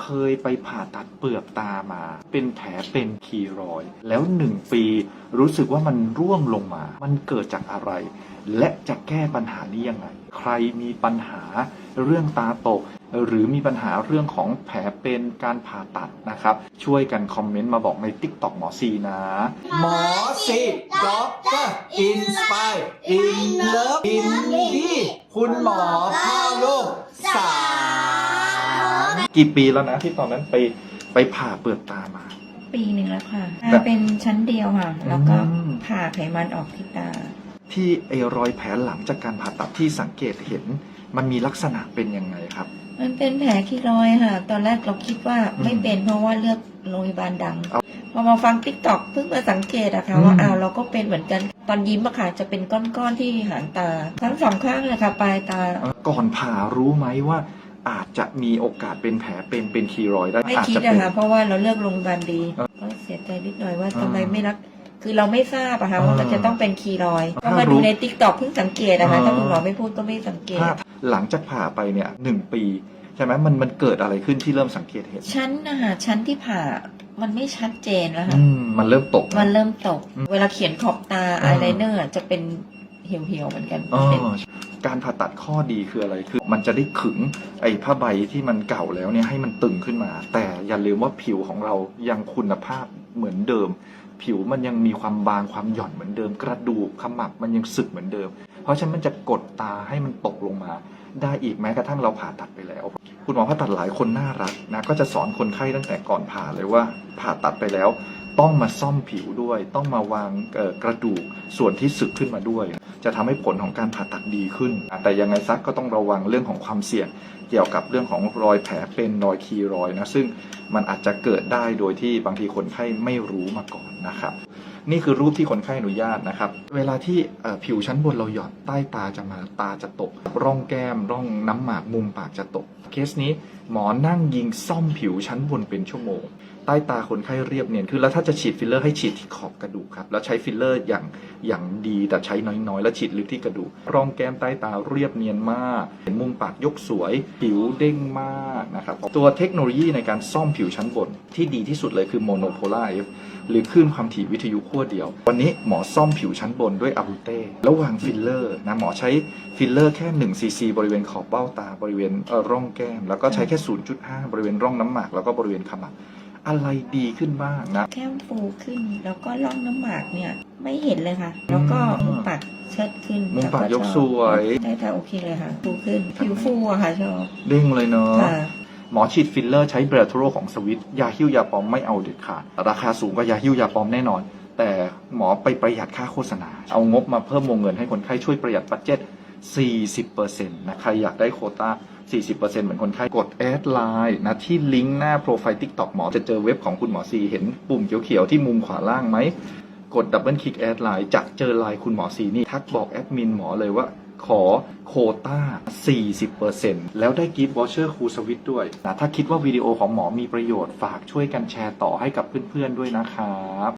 เคยไปผ่าตัดเปลือกตามา เป็นแผลเป็นคีรอย แล้วหนึ่งปีรู้สึกว่ามันร่วงลงมา มันเกิดจากอะไร และจะแก้ปัญหานี้ยังไง ใครมีปัญหาเรื่องตาตก หรือมีปัญหาเรื่องของแผลเป็นการผ่าตัดนะครับ ช่วยกันคอมเมนต์มาบอกใน t ิ k t o k หมอซีนะ หมอสิด็อกเตอร์อินสปายอินเลิฟอินดี้คุณหมอพ่อลูกสาม กี่ปีแล้วนะที่ตอนนั้นไปไปผ่าเปลือกตามา ปีหนึ่งแล้วค่ะแบบเป็นชั้นเดียวค่ะ แล้วก็อืม ผ่าไขมันออกที่ตา ที่ไอรอยแผลหลังจากการผ่าตัดที่สังเกตเห็น มันมีลักษณะเป็นยังไงครับ มันเป็นแผลคีรอยด์ค่ะ ตอนแรกเราคิดว่าอืมไม่เป็นเพราะว่าเลือกโรงพยาบาลดังเอาพอมาฟังติ๊กต็อกเพิ่งมาสังเกตอะค่ะอืมว่าอ้าวเราก็เป็นเหมือนกัน ตอนยิ้มอะค่ะจะเป็นก้อนๆที่หางตา ทั้งสองข้างเลยค่ะปลายตาเอ่อก่อนผ่ารู้ไหมว่า อาจจะมีโอกาสเป็นแผลเป็นเป็นคีรอยด์ได้ไม่อาจคิดจะเป็อะน ค่ะเพราะว่าเราเลือกโรงพยาบาลดีเออก็เสียใจนิดหน่อยว่าอ่าทำไมไม่รัก คือเราไม่ทราบอะค่ะว่ามันอ่าจะต้องเป็นคีรอยด์ถ้าก็มารู้ดูในติ๊กต็อกเพิ่งสังเกตอะค่ะอ่าถ้าคุณหมอไม่พูดก็ไม่สังเกต ถ้าหลังจากผ่าไปเนี่ยหนึ่งปี ใช่ไหมมันมันเกิดอะไรขึ้นที่เริ่มสังเกตเห็นชั้นนะคะชั้นที่ผ่ามันไม่ชัดเจนแล้วค่ะ อืมมันเริ่มตก มันเริ่มตก อืมเวลาเขียนขอบตาอ่าอายไลเนอร์จะเป็น เหี่ยวๆเหมือนกันอ๋อเป็น การผ่าตัดข้อดีคืออะไรคือ มันจะได้ขึงไอ้ผ้าใบที่มันเก่าแล้วเนี่ยให้มันตึงขึ้นมา แต่อย่าลืมว่าผิวของเรายังคุณภาพเหมือนเดิม ผิวมันยังมีความบางความหย่อนเหมือนเดิม กระดูกขมับมันยังสึกเหมือนเดิม เพราะฉะนั้นมันจะกดตาให้มันตกลงมา ได้อีกแม้กระทั่งเราผ่าตัดไปแล้ว คุณหมอผ่าตัดหลายคนน่ารักนะก็จะสอนคนไข้ตั้งแต่ก่อนผ่าเลยว่าผ่าตัดไปแล้ว ต้องมาซ่อมผิวด้วย ต้องมาวางกระดูกส่วนที่สึกขึ้นมาด้วย จะทำให้ผลของการผ่าตัดดีขึ้น แต่ยังไงซักก็ต้องระวังเรื่องของความเสี่ยง เกี่ยวกับเรื่องของรอยแผลเป็นรอยคีรอยนะซึ่งมันอาจจะเกิดได้โดยที่บางทีคนไข้ไม่รู้มาก่อนนะครับนี่คือรูปที่คนไข้อนุญาตนะครับ เวลาที่ผิวชั้นบนเราหย่อนใต้ตาจะมาตาจะตก ร่องแก้ม ร่องน้ำหมากมุมปากจะตก เคสนี้ หมอนั่งยิงซ่อมผิวชั้นบนเป็นชั่วโมง ใต้ตาคนไข้เรียบเนียนขึ้นแล้วถ้าจะฉีดฟิลเลอร์ให้ฉีดที่ขอบกระดูกครับ แล้วใช้ฟิลเลอร์อย่างอย่างดีแต่ใช้น้อยๆ แล้วฉีดลึกที่กระดูกร่องแก้มใต้ตาเรียบเนียนมาก เห็นมุมปากยกสวย ผิวเด้งมากนะครับตัวเทคโนโลยีในการซ่อมผิวชั้นบนที่ดีที่สุดเลยคือโมโนโพลาร์หรือคลื่นความถี่วิทยุขั้วเดียว วันนี้หมอซ่อมผิวชั้นบนด้วยอาบูเต้แล้ววางฟิลเลอร์นะหมอใช้ฟิลเลอร์แค่1ซีซีบริเวณขอบเบ้าตาบริเวณเออร่องแก้ม แล้วก็ใช้แค่0.5 บริเวณร่องน้ำหมาก แล้วก็บริเวณขมับอะไรดีขึ้นบ้างนะ แก้มฟูขึ้น แล้วก็ร่องน้ำหมากเนี่ย ไม่เห็นเลยค่ะ แล้วก็อืมมุมปากเชิดขึ้นมุมปากแล้วยกชอบสวยได้แต่โอเคเลยค่ะ ฟูขึ้น ผิวฟูอะค่ะชอบเด้งเลยเนาะค่ะหมอฉีดฟิลเลอร์ใช้เบรทโรของสวิตยาฮิ้วยาปลอมไม่เอาเด็ดขาด ราคาสูงกว่ายาฮิ้วยาปลอมแน่นอน แต่หมอไปประหยัดค่าโฆษณา เอางบมาเพิ่มวงเงินให้คนไข้ช่วยประหยัดบัตเจ็ต 40%นะใครอยากได้โคต้า40%เหมือนคนไข้กดแอดไลน์นะที่ลิงก์หน้าโปรไฟล์ TikTok หมอจะเจอเว็บของคุณหมอซีเห็นปุ่มเขียวๆที่มุมขวาล่างไหม กดดับเบิลคลิกแอดไลน์จะเจอไลน์คุณหมอซีนี่ ทักบอกแอดมินหมอเลยว่าขอโคต้า 40%แล้วได้กิฟต์วอเชอร์ครูสวิตด้วยนะถ้าคิดว่าวิดีโอของหมอมีประโยชน์ฝากช่วยกันแชร์ต่อให้กับเพื่อนๆด้วยนะครับ